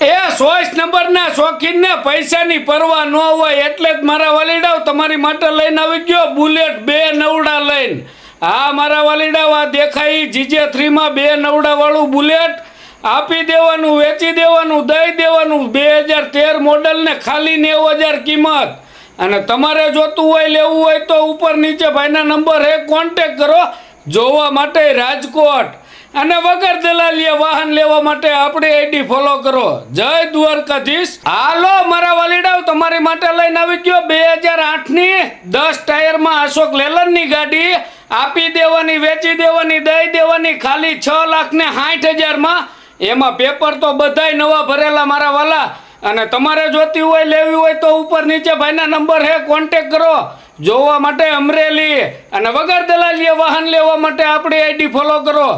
એ choice નંબરના શોખીનને પૈસાની પરવા ન હોય એટલે જ મારા વાલીડાઓ તમારી માટે લઈને આવી ગયો બુલેટ બે નવડા લઈને. હા, મારા વાલીડાઓ આ દેખાય જીજે થ્રીમાં બે નવડાવાળું બુલેટ. આપી દેવાનું, વેચી દેવાનું, દઈ દેવાનું, બે હજાર તેર મોડલને ખાલી નેવું હજાર કિંમત. અને તમારે જોતું હોય, લેવું હોય તો ઉપર નીચે ભાઈના નંબર હે કોન્ટેક કરો. જોવા માટે રાજકોટ. અને વગર દલાલીએ વાહન લેવા માટે આપણી આઈડી ફોલો કરો. જય દ્વારકાધીશ. હાલો, મારા વાલીડાઓ, તમારી માટે લઈને આવી ગયો બે હજાર આઠની દસ ટાયરમાં અશોક લેલનની ગાડી. આપી દેવાની, વેચી દેવાની, દઈ દેવાની, ખાલી છ લાખ ને સાઠ હજારમાં. એમાં પેપર તો બધાય નવા ભરેલા મારા વાલા. અને તમારે જોતી હોય, લેવી હોય તો ઉપર નીચે ભાઈના નંબર હે કોન્ટેક કરો. જોવા માટે અમરેલી અને વગર દલાલીએ વાહન લેવા માટે આપણી આઈડી ફોલો કરો.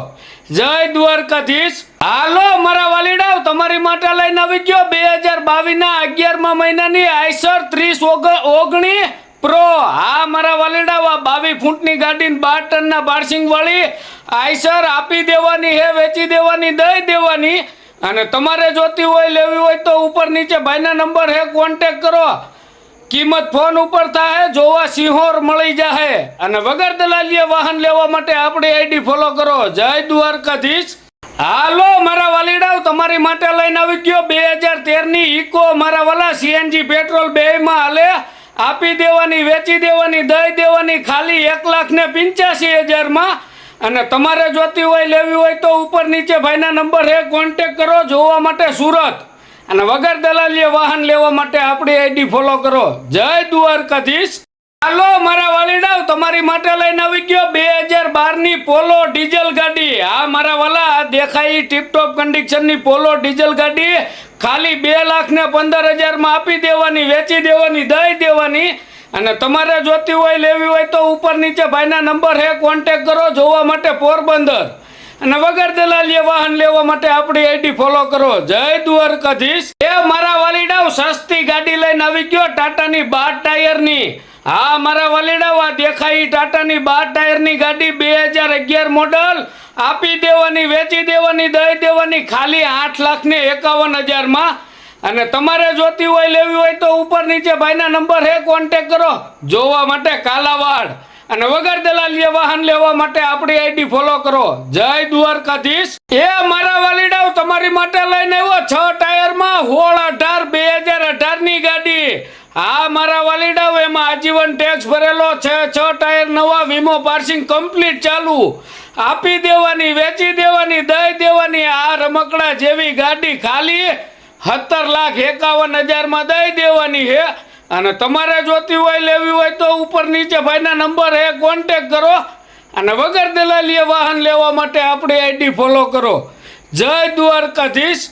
જય દ્વારકાધીશ. હાલો, મારા વાલીડાઓ તમારી માટે લઈને આવી ગયો બે હજાર બાવીસના અગિયારમાં મહિનાની આઈસર ત્રીસ ઓગણી પ્રો હા, મારા વાલીડાવ આ બાવીસ ફૂટની ગાડી બાર ટનના બારસિંગ વાળી આઈસર આપી દેવાની હે, વેચી દેવાની, દઈ દેવાની. અને તમારે જોતી હોય, લેવી હોય તો ઉપર નીચે ભાઈના નંબર હે કોન્ટેક કરો. કિંમત ફોન ઉપર થાય, જોવા સિંહોર મળી જાહે. અને વગર દલાલીએ વાહન લેવા માટે આપણી આઈડી ફોલો કરો. જય દ્વારકાધીશ. હાલો, મારા વાલીડાઓ તમારી માટે લઈને આવી ગયો બે હજાર તેરની ઇકો. મારા વાલા સીએનજી પેટ્રોલ બેમાં હાલે. આપી દેવાની, વેચી દેવાની, દઈ દેવાની, ખાલી એક લાખ ને પંચ્યાસી હજારમાં. અને તમારે જોતી હોય, લેવી હોય તો ઉપર નીચે ભાઈના નંબર હે કોન્ટેક કરો. જોવા માટે સુરત. અને વગર દલાલીએ વાહન લેવા માટે આપણી આઈડી ફોલો કરો. જય દ્વારકાધીશ. હાલો, મારા વાલીડાઓ તમારી માટે લઈને આવી ગયો બે હજાર બારની પોલો ડીઝલ ગાડી. આ મારા વાલા દેખાય ટીપટોપ કન્ડિશનની પોલો ડીઝલ ગાડી. ખાલી બે લાખ ને પંદર હજારમાં આપી દેવાની, વેચી દેવાની, દઈ દેવાની. અને તમારે જોતી હોય, લેવી હોય તો ઉપર નીચે ભાઈના નંબર હે કોન્ટેક કરો, જોવા માટે પોરબંદર. અને વગર દલાલીએ વાહન લેવા માટે આપણી આઈડી ફોલો કરો. જય દ્વારકાધીશ. એ મારા વાલીડાઓ સસ્તી ગાડી લઈને આવી ગયો ટાટાની બાર ટાયરની. હા, મારા વાલીડાઓ આ દેખાય ટાટાની બાર ટાયરની ગાડી બે હજાર અગિયાર મોડલ. આપી દેવાની, વેચી દેવાની, દઈ દેવાની, ખાલી આઠ લાખ ને એકાવન હજારમાં. અને તમારે જોતી હોય, લેવી હોય તો ઉપર નીચે ભાઈના નંબર હે કોન્ટેક કરો. જોવા માટે કાલાવાડ. અને વગર દલાલીએ વાહન લેવા માટે આપણી આઈડી ફોલો કરો. જય દ્વારકાધીશ. એ મારા વાલીડાઓ તમારી માટે લઈને આવ્યો છ ટાયરમાં હોળ અઢાર બે હજાર અઢારની ગાડી. હા મારા વાલીડાઓ એમાં આજીવન ટેક્સ ભરેલો છે. છ ટાયર, નવા વીમો, પાર્સિંગ કમ્પ્લીટ ચાલુ. આપી દેવાની, વેચી દેવાની, દઈ દેવાની, આ રમકડા જેવી ગાડી ખાલી. સત્તર લાખ એકાવન હજારમાં દઈ દેવાની છે અને તમારે જોતી હોય, લેવી હોય તો ઉપર નીચે ભાઈના નંબર હે કોન્ટેક કરો. અને વગર દલાલીએ વાહન લેવા માટે આપણી આઈડી ફોલો કરો. જય દ્વારકાધીશ.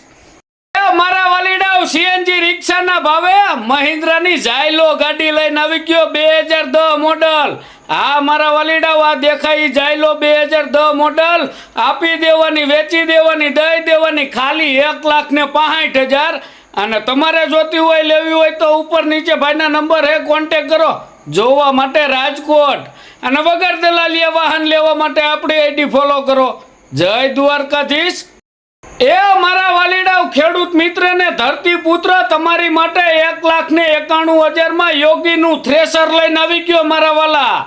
મારા વાલીડાઓ સીએનજી રિક્ષાના ભાવે મહિન્દ્રાની ઝાયલો ગાડી લઈને આવી ગયો બે હજાર દસ મોડલ. હા, મારા વાલીડાઓ, આ દેખાય જાયલો બે હજાર દસ મોડલ. આપી દેવાની, વેચી દેવાની, દઈ દેવાની, ખાલી એક લાખ ને હજાર. અને તમારે જોતી હોય, લેવી હોય તો ઉપર નીચે ભાઈના નંબર હે કોન્ટેક કરો. જોવા માટે રાજકોટ. અને વગર દલાલીએ વાહન લેવા માટે આપણી આઈડી ફોલો કરો. જય દ્વારકાધીશ. એ મારા વાલીડાઓ ખેડૂત મિત્રને ધરતી પુત્ર તમારી માટે એક લાખ ને એકાણું હજારમાં યોગીનું થ્રેસર લઈને આવી ગયો મારા વાલા.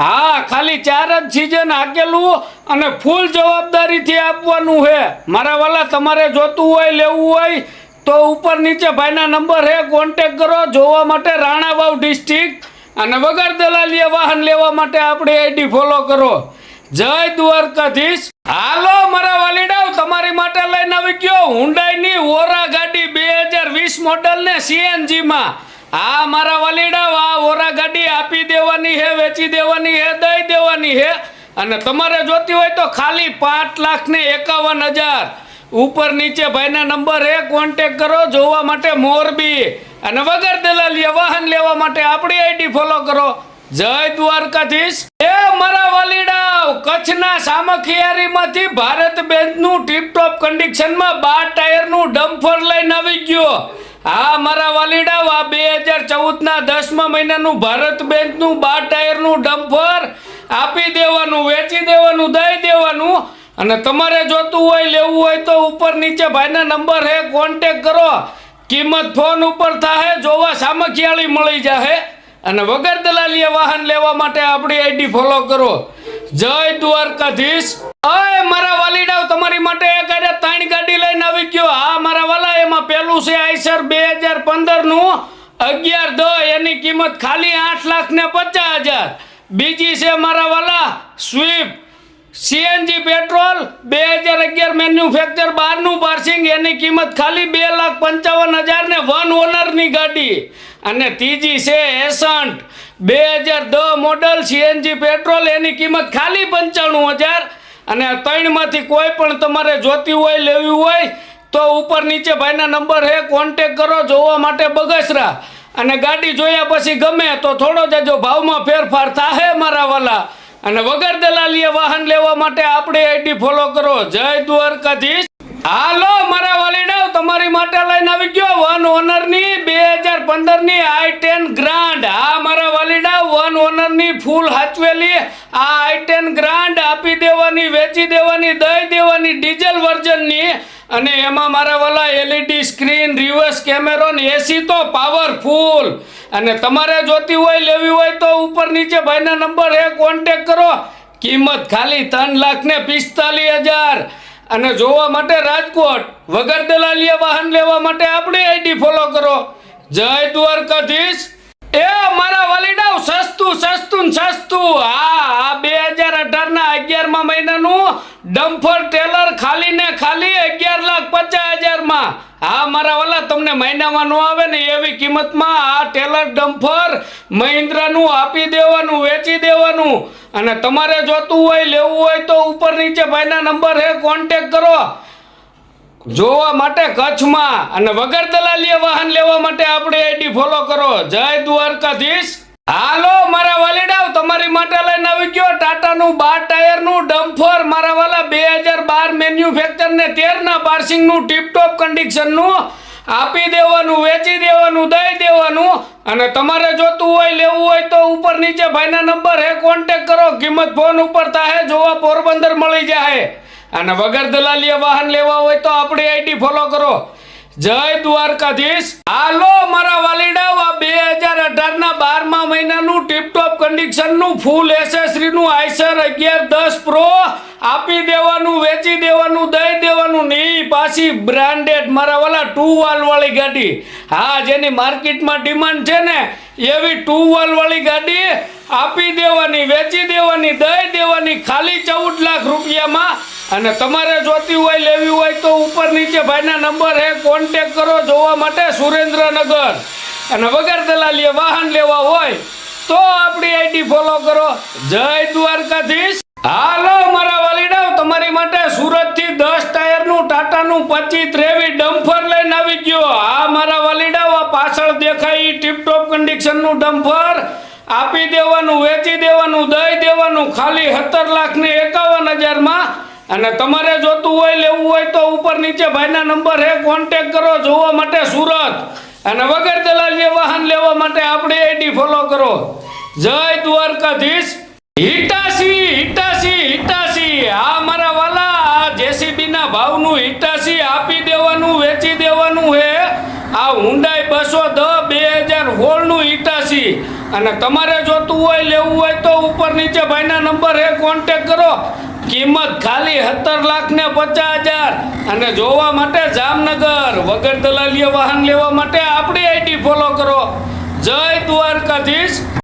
હા, ખાલી ચાર જ સિઝન હાકેલું અને ફૂલ જવાબદારીથી આપવાનું છે મારા વાલા, તમારે જોતું હોય, લેવું હોય તો ઉપર નીચે ભાઈના નંબર હે કોન્ટેક કરો, જોવા માટે રાણાવાવ ડિસ્ટ્રિક્ટ અને વગર દલાલીએ વાહન લેવા માટે આપણી આઈડી ફોલો કરો. જય દ્વારકાધીશ. હાલો, મારા વાલીડાવ, તમારી માટે લઈને આવી ગયો હુંડાઈની ઓરા ગાડી બે હજાર વીસ મોડલ ને સીએનજી માં હા, મારા વાલીડાવ, આ ઓરા ગાડી આપી દેવાની હે, વેચી દેવાની હે, દઈ દેવાની હે. અને તમારે જોતી હોય તો ખાલી પાંચ લાખ ને એકાવન હજાર. ઉપર નીચે ભાઈના નંબર એ કોન્ટેક કરો, જોવા માટે મોરબી. અને વગર દલાલીએ વાહન લેવા માટે આપણી આઈડી ફોલો કરો. જય દ્વારકાધીશ. એ મારા વાલીડાઓ કચ્છના સામખિયારીમાંથી ભારત બેંકનું ટીપટોપ કન્ડિશનમાં બાર ટાયરનું ડમ્ફર લઈને આવી ગયો. હા, મારા વાલીડાવ, આ બે હજાર ચૌદના દસમા મહિનાનું ભારત બેંકનું બાર ટાયરનું ડમ્ફર આપી દેવાનું, વેચી દેવાનું, દઈ દેવાનું. અને તમારે જોતું હોય, લેવું હોય તો ઉપર નીચે ભાઈના નંબર હે કોન્ટેક કરો. કિંમત ફોન ઉપર થાય જોવા સામખિયાળી મળી જાહે. અને વગર દલાલીએ વાહન લેવા માટે આપણી આઈડી ફોલો કરો. જય દ્વારકાધીશ. અય, મારા વાલીડાઓ તમારી માટે એક અરે ત્રણ ગાડી લઈને આવી ગયો. હા મારા વાલા, એમાં પેલું છે આઈસર બે હજાર પંદરનું અગિયાર દ, એની કિંમત ખાલી આઠ લાખ ને પચાસ હજાર. બીજી છે મારા વાલા સ્વિફ્ટ સીએનજી પેટ્રોલ બે હજાર અગિયાર મેન્યુફેક્ચર બારનું પાર્સિંગ, એની કિંમત ખાલી બે લાખ પંચાવન હજાર ને વન ઓનરની ગાડી. અને ત્રીજી છે એસન્ટ. બે હજાર દસ મોડલ સીએનજી પેટ્રોલ, એની કિંમત ખાલી પંચાણું હજાર. અને ત્રણમાંથી કોઈ પણ તમારે જોતી હોય, લેવી હોય, તો ઉપર નીચે ભાઈના નંબર હે કોન્ટેક કરો, જોવા માટે બગસરા. અને ગાડી જોયા પછી ગમે, તો થોડો જજો ભાવમાં ફેરફાર થાહે મારા વાલા. અને વગર દલાલીએ વાહન લેવા માટે આપણે આઈડી ફોલો કરો. જય દ્વારકાધીશ. હાલો, મારા વાલીડાવ તમારી માટે લઈને આવી ગયો વન ઓનરની બે હજાર પંદરની આઈ ટેન ગ્રાન્ડ આ મારા વાલીડાવ વન ઓનરની ફૂલ હાચવેલી આ આઈ ટેન ગ્રાન્ડ આપી દેવાની, વેચી દેવાની, દઈ દેવાની ડીઝલ વર્ઝનની. અને એમાં મારા વાલા એલઈડી સ્ક્રીન રિવર્સ કેમેરો ને એસી તો પાવરફુલ અને તમારે જોતી હોય, લેવી હોય તો ઉપર નીચે ભાઈના નંબર એ કોન્ટેક કરો. કિંમત ખાલી ત્રણ લાખ ને પિસ્તાલીસ હજાર. અને જોવા માટે રાજકોટ, વગર દલાલીએ વાહન લેવા માટે આપણી આઈડી ફોલો કરો. જય દ્વારકાધીશ. એ મારા વાલીડાઓ સસ્તું સસ્તું સસ્તું. હા, આ બે હજાર અઢારના અગિયારમાં મહિનાનું ડમ્ફર ટેલર ખાલી ને ખાલી અગિયાર લાખ પચાસ હજારમાં હા, મારા વાલા તમને મહિનામાં ન આવે ને એવી કિંમતમાં આ ટેલર ડમ્ફર મહિન્દ્રાનું આપી દેવાનું, વેચી દેવાનું. અને તમારે જોતું હોય, લેવું હોય તો ઉપર નીચે ભાઈના નંબર હે કોન્ટેક કરો. જોવા માટે કચ્છમાં. અને વગર દલાલીએ વાહન લેવા માટે આપણે આઈડી ફોલો કરો. જય દ્વારકાધીશ. હાલો, મારા વાલીડાવ, તમારી માટે લઈને આવી ગયો ટાટાનું બાર ટાયરનું ડમ્ફર મારા વાલા બે હજાર બાર મેન્યુફેક્ચર તેરના પાર્સિંગનું ટીપટોપ કન્ડિશનનું આપી દેવાનું, વેચી દેવાનું, દઈ દેવાનું અને તમારે જોતું હોય, લેવું હોય તો ઉપર નીચે ભાઈના નંબર હે કોન્ટેક કરો, કિંમત ફોન ઉપર થાય જોવા પોરબંદર મળી જાય અને વગર દલાલીએ વાહન લેવા હોય તો આપણી આઈડી ફોલો કરો. જય દ્વારકાધીશ. હાલો, મારા વાલીડા આ બે હજાર અઢારના બારમા મહિનાનું ટીપટોપ કન્ડિશનનું ફૂલ એસેસરીનું આઈસર અગિયાર દસ પ્રો પાછી બ્રાન્ડેડ મારા વાલા ટુ વાલ વાળી ગાડી. હા, જેની માર્કેટમાં ડિમાન્ડ છે ને, એવી ટુ વાલ વાળી ગાડી આપી દેવાની, વેચી દેવાની, દઈ દેવાની, ખાલી ચૌદ લાખ રૂપિયામાં. અને તમારે જોતી હોય, લેવી હોય, તો ઉપર નીચે ભાઈના નંબર હે કોન્ટેક કરો જોવા માટે સુરેન્દ્રનગર. અને વગર દલાલીએ વાહન લેવા હોય, તો આપણી આઈડી ફોલો કરો. જય દ્વારકાધીશ. હાલો મારા વાલીડાઓ તમારી માટે સુરતથી દસ ટાયરનું ટાટાનું પચીસ ત્રેવીસ ડમ્ફર લઈને આવી ગયો. આ મારા વાલીડાઓ આ પાછળ દેખાય ટીપટોપ ટીપટોપ કન્ડિશનનું ડમ્ફર. આપી દેવાનું, વેચી દેવાનું, દઈ દેવાનું, ખાલી સત્તર લાખ ને એકાવન હજારમાં. અને તમારે જોતું હોય લેવું હોય તો ઉપર નીચે ભાઈના નંબર હે કોન્ટેક કરો, જોવા માટે સુરત. અને વગર દલાલીએ વાહન લેવા માટે આપણે આઈડી ફોલો કરો. જય દ્વારકાધીશ. ભાવનું હિટાસી આપી દેવાનું, વેચી દેવાનું હે. આ હુંડાઈ બસો દ બે હજાર હોળનું હિટાસી અને તમારે જોતું હોય, લેવું હોય તો ઉપર નીચે ભાઈના નંબર હે કોન્ટેક કરો. કિંમત ખાલી સત્તર લાખ ને પચાસ હજાર. અને જોવા માટે જામનગર, વગર દલાલીય વાહન લેવા માટે આપણી આઈડી ફોલો કરો. જય દ્વારકાધીશ.